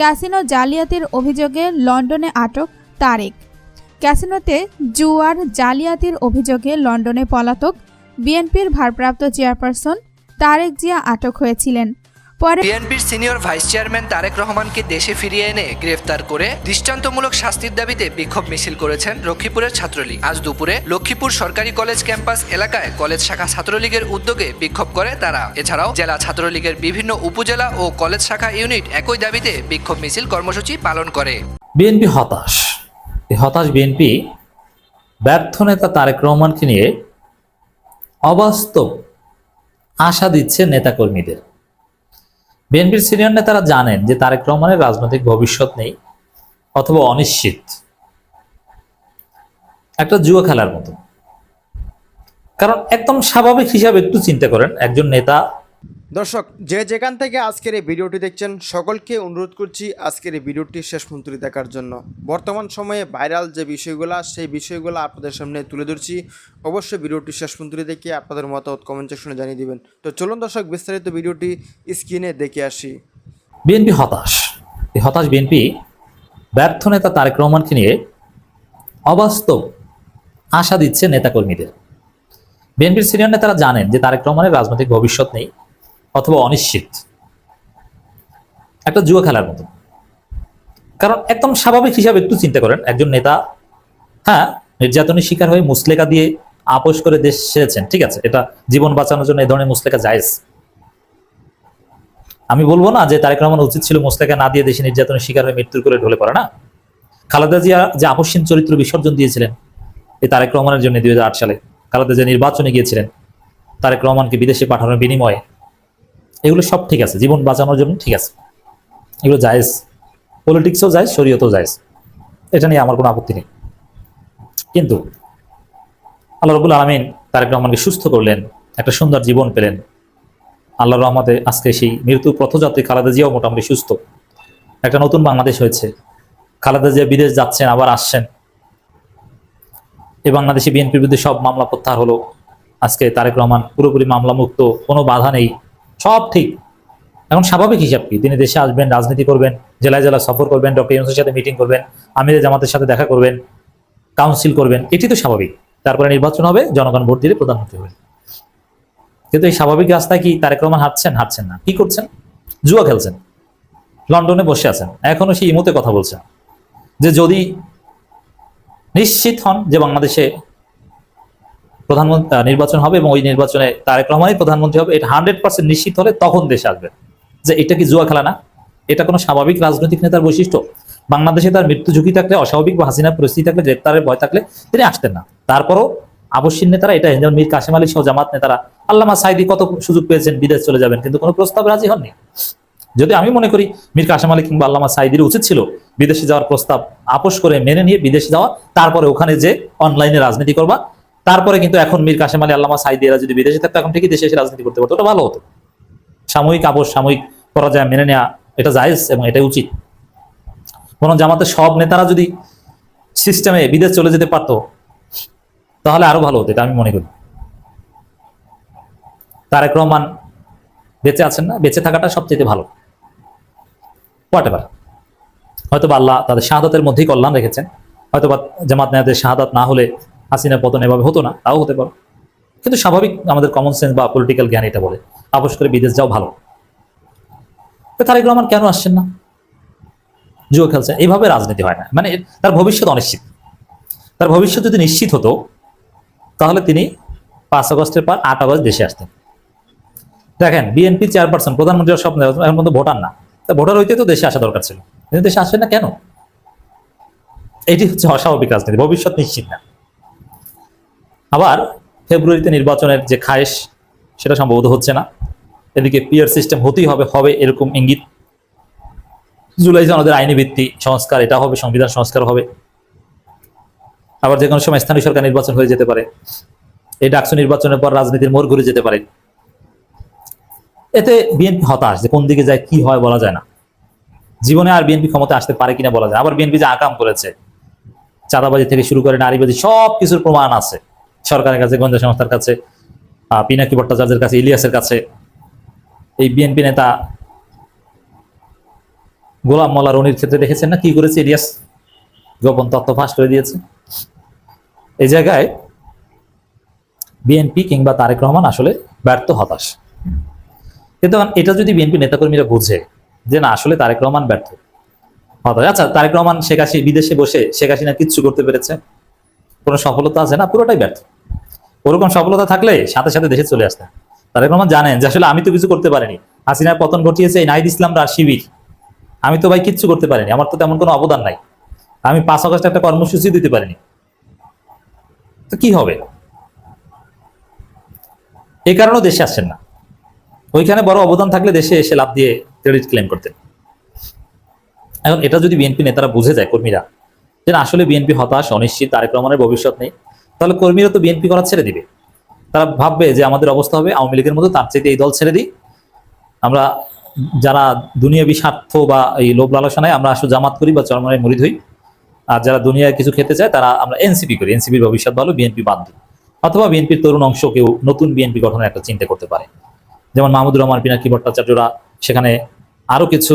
Casino জালিয়াতির অভিযোগে লন্ডনে আটক তারেক। ক্যাসিনোতে জুয়ার জালিয়াতির অভিযোগে লন্ডনে পলাতক বিএনপির ভারপ্রাপ্ত চেয়ারপারসন তারেক জিয়া আটক হয়েছিলেন। পরে বিএনপির সিনিয়র ভাইস চেয়ারম্যান তারেক রহমানকে দেশে ফিরিয়ে এনে গ্রেফতার করে দৃষ্টান্তমূলক শাস্তির দাবিতে বিক্ষোভ মিছিল করেছেন লক্ষ্মীপুরের ছাত্রলীগ। আজ দুপুরে লক্ষ্মীপুর সরকারি কলেজ ক্যাম্পাস এলাকায় কলেজ শাখা ছাত্রলীগের উদ্যোগে বিক্ষোভ করে তারা। এছাড়াও জেলা ছাত্রলীগের বিভিন্ন উপজেলা ও কলেজ শাখা ইউনিট একই দাবিতে বিক্ষোভ মিছিল কর্মসূচি পালন করে। বিএনপি হতাশ। এই হতাশ বিএনপি ব্যর্থ নেতা তারেক রহমানকে নিয়ে অবাস্তব আশা দিচ্ছে নেতাকর্মীদের। বিএনপির সিনিয়র নেতারা জানেন যে তারেক রহমানের রাজনৈতিক ভবিষ্যৎ নেই অথবা অনিশ্চিত। একটা জুয়া খেলার মতো। কারণ একদম স্বাভাবিক হিসাবে একটু চিন্তা করেন, একজন নেতা দর্শক, যে যেখান থেকে আজকের এই ভিডিওটি দেখছেন, সকলকে অনুরোধ করছি আজকের এই ভিডিওটি শেষ পর্যন্ত দেখার জন্য। বর্তমান সময়ে ভাইরাল যে বিষয়গুলো, সেই বিষয়গুলো আপনাদের সামনে তুলে ধরছি। অবশ্যই ভিডিওটি শেষ পর্যন্ত দেখে আপনাদের মতামত কমেন্ট সেকশনে জানিয়ে দিবেন। তো চলুন দর্শক, বিস্তারিত ভিডিওটি স্ক্রিনে দেখে আসি। বিএনপি হতাশ। এই হতাশ বিএনপি ব্যর্থ নেতা তারেক রহমানকে নিয়ে অবাস্তব আশা দিচ্ছে নেতাকর্মীদের। বিএনপির সিনিয়র নেতারা জানেন যে তারেক রহমানের রাজনৈতিক ভবিষ্যৎ নেই। অথবা অনিশ্চিত। একটা জুয়া খেলার মতো। কারণ একদম স্বাভাবিক হিসাবে একটু চিন্তা করেন, একজন নেতা হ্যাঁ নির্যাতনের শিকার হয়ে মুসলেকা দিয়ে আপোষ করে দেশ ছেড়েছেন, ঠিক আছে, এটা জীবন বাঁচানোর জন্য এই ধরনের মুসলেকা জায়েজ। আমি বলব না যে তারেক রহমান উচিত ছিল মোস্তাকে না দিয়ে দেশে নির্যাতনের শিকার হয়ে মৃত্যুর করে ঢলে পড়ে, না। খালেদা জিয়া যে আপসীন চরিত্র বিসর্জন দিয়েছিলেন, এই তারেক রহমানের জন্য দুই হাজার আট সালে, খালেদা জিয়া নির্বাচনে গিয়েছিলেন, তারেক রহমানকে বিদেশে পাঠানোর বিনিময়ে এগুলো সব ঠিক আছে, জীবন বাঁচানোর জন্য ঠিক আছে। এগুলো জায়েজ। পলিটিক্সও যায় শরীয়তেও জায়েজ। এটা নিয়ে আমার কোনো আপত্তি নেই। কিন্তু আল্লাহ রবুল আলমিন তারেক রহমানকে সুস্থ করলেন, একটা সুন্দর জীবন পেলেন। আল্লাহর রহমতে আজকে সেই মৃত্যু পথযাত্রী খালেদা জিয়াও মোটামুটি সুস্থ। একটা নতুন বাংলাদেশ হয়েছে। খালেদা জিয়া বিদেশ যাচ্ছেন, আবার আসছেন। এই বাংলাদেশে বিএনপির বিরুদ্ধে সব মামলা প্রত্যাহার হলো। আজকে তারেক রহমান পুরোপুরি মামলা মুক্ত কোনো বাধা নেই। সব ঠিক। এখন স্বাভাবিক হিসাব কি? তিনি দেশে আসবেন, রাজনীতি করবেন, জেলায় জেলা সফর করবেন, ডক্টর ইউনুসের সাথে মিটিং করবেন আমিরের জামাতের সাথে দেখা করবেন কাউন্সিল করবেন, এটি তো স্বাভাবিক। তারপরে নির্বাচন হবে, জনগণ ভোট দিলে প্রধানমন্ত্রী হবেন। কিন্তু এই স্বাভাবিক রাস্তায় কি তারেক রহমান হাঁটছেন? হাঁটছেন না। কি করছেন? জুয়া খেলছেন। লন্ডনে বসে আছেন। এখনও সেই ইমোতে কথা বলছেন। যে যদি নিশ্চিত হন যে বাংলাদেশে প্রধানমন্ত্রী নির্বাচন হবে এবং ওই নির্বাচনে তারেক রহমানই প্রধানমন্ত্রী হবে, এটা হান্ড্রেড পার্সেন্ট নিশ্চিত হলে তখন দেশে আসবেন যে এটা কি জুয়া খেলা না? এটা কোনো স্বাভাবিক রাজনৈতিক নেতার বৈশিষ্ট্য? বাংলাদেশে তার মৃত্যু ঝুঁকি থাকলে, অস্বাভাবিক বা হাসিনার পরিস্থিতি থাকলে, গ্রেপ্তারের ভয় থাকলে তিনি আসতেন না। তারপরও আবশ্যিক নেতারা, এটা যেমন মীর কাশেম আলী সহ জামাত নেতারা, আল্লামা সাইদি কত সুযোগ পেয়েছেন, বিদেশ চলে যাবেন, কিন্তু কোনো প্রস্তাব রাজি হননি। যদি আমি মনে করি, মীর কাশেম আলী কিংবা আল্লামা সাইদির উচিত ছিল বিদেশে যাওয়ার প্রস্তাব আপোষ করে মেনে নিয়ে বিদেশে যাওয়া, তারপরে ওখানে যে অনলাইনে রাজনীতি করবা তারপরে কিন্তু এখন মীর কাশেম আলী আল্লামা সাইদি এরা যদি বিদেশে থাকতো, এখন ঠিকই দেশে এসে রাজনীতি করতে পারতো। ওটা ভালো হতো। সাময়িক আপোষ সাময়িক পরাজয় মেনে নেওয়া এটা জায়েজ এবং এটাই উচিত। বরং জামাতের সব নেতারা যদি সিস্টেমে বিদেশ চলে যেতে পারতো, তাহলে আরও ভালো হতো, এটা আমি মনে করি। তারেক রহমান বেঁচে আছেন না, বেঁচে থাকাটা সবচেয়ে ভালো। হয়তো বা আল্লাহ তাদের শাহাদাতের মধ্যেই কল্যাণ রেখেছেন হয়তো বা জামাত নেয়াদের শাহাদাত না হলে হাসিনা পতন এভাবে হতো না, তাও হতে পারে। কিন্তু স্বাভাবিক আমাদের কমন সেন্স বা পলিটিক্যাল জ্ঞান এটা বলে, আপোষ করে বিদেশ যাও ভালো। তো তারেক রহমান কেন আসছেন না? জুয়ো খেলছেন এইভাবে রাজনীতি হয় না। মানে তার ভবিষ্যৎ অনিশ্চিত। তার ভবিষ্যৎ যদি নিশ্চিত হতো, তাহলে তিনি পাঁচ আগস্টের পর আট আগস্ট দেশে আসতেন। দেখেন, বিএনপি চেয়ারপারসন, প্রধানমন্ত্রীর স্বপ্ন এখন পর্যন্ত ভোটার না। তা ভোটার হইতে তো দেশে আসা দরকার ছিল। কিন্তু দেশে আসেন না কেন? এটি হচ্ছে অস্বাভাবিক রাজনীতি, ভবিষ্যৎ নিশ্চিত না। আবার ফেব্রুয়ারিতে নির্বাচনের যে খায়েশ, সেটা সম্ভবত হচ্ছে না। এদিকে পিয়ার সিস্টেম হতেই হবে হবে এরকম ইঙ্গিত। জুলাই আমাদের আইনি ভিত্তি সংস্কার, এটা হবে, সংবিধান সংস্কার হবে। আবার যে কোনো সময় স্থানীয় সরকার নির্বাচন হয়ে যেতে পারে। এই ডাকসু নির্বাচনের পর রাজনীতির মোড় ঘুরে যেতে পারে। এতে বিএনপি হতাশ, যে কোন দিকে যায়, কি হয় বলা যায় না। জীবনে আর বিএনপি ক্ষমতা আসতে পারে কিনা বলা যায় আবার বিএনপি যে আকাম করেছে, চাঁদাবাজি থেকে শুরু করে নারীবাজি সব কিছুর প্রমাণ আছে। সরকারের কাছে, গোয়েন্দা সংস্থার কাছে পিনাকি ভট্টাচার্যের কাছে, ইলিয়াসের কাছে, এই বিএনপি নেতা গোলাম মোল্লা রনির ক্ষেত্রে দেখেছেন না? কি করেছে ইলিয়াস? গোপন তথ্য ফাঁস করে দিয়েছে। এই জায়গায় বিএনপি কিংবা তারেক রহমান আসলে ব্যর্থ, হতাশ। কিন্তু এটা যদি বিএনপি নেতাকর্মীরা বুঝে যে না, আসলে তারেক রহমান ব্যর্থ, হতাশ। আচ্ছা তারেক রহমান, শেখ হাসি বিদেশে বসে শেখ হাসিনা কিচ্ছু করতে পেরেছে? কোনো সফলতা আছে না? পুরোটাই ব্যর্থ। ওরকম সফলতা থাকলে সাথে সাথে দেশে চলে আসতেন তারেক রহমান জানেন যে আসলে আমি তো কিছু করতে পারিনি। হাসিনার পতন ঘটিয়েছে এই নাহিদ ইসলাম আর শিবির। আমি তো ভাই কিচ্ছু করতে পারিনি। আমার তো তেমন কোনো অবদান নাই। আমি পাঁচ আগস্ট একটা কর্মসূচি দিতে পারিনি। তো কি হবে? এই কারণেও দেশে আসছেন না। ওইখানে বড় অবদান থাকলে দেশে এসে লাভ দিয়ে ক্রেডিট ক্লেম করতেন। এখন এটা যদি বিএনপি নেতারা বুঝে যায়, কর্মীরা, যে আসলে বিএনপি হতাশ, অনিশ্চিত, তারেক রহমানের ভবিষ্যৎ নেই। তাহলে কর্মীরা তো বিএনপি করা ছেড়ে দিবে। তারা ভাববে যে আমাদের অবস্থা হবে, আওয়ামী লীগের মতো তার চাইতে এই দল ছেড়ে দিই। আমরা যারা দুনিয়াবি স্বার্থ বা এই লোভ লালসানায় আমরা আসলে জামাত করি বা চরমানের মরিদ হই। আর যারা দুনিয়ায় কিছু খেতে চায়, তারা আমরা এনসিপি করি। এনসিপির ভবিষ্যৎ ভালো, বিএনপি বাদ দিই। অথবা বিএনপির তরুণ অংশ কেউ নতুন বিএনপি গঠনের একটা চিন্তা করতে পারে। যেমন মাহমুদুর রহমান, পিনাকি ভট্টাচার্যরা সেখানে আরও কিছু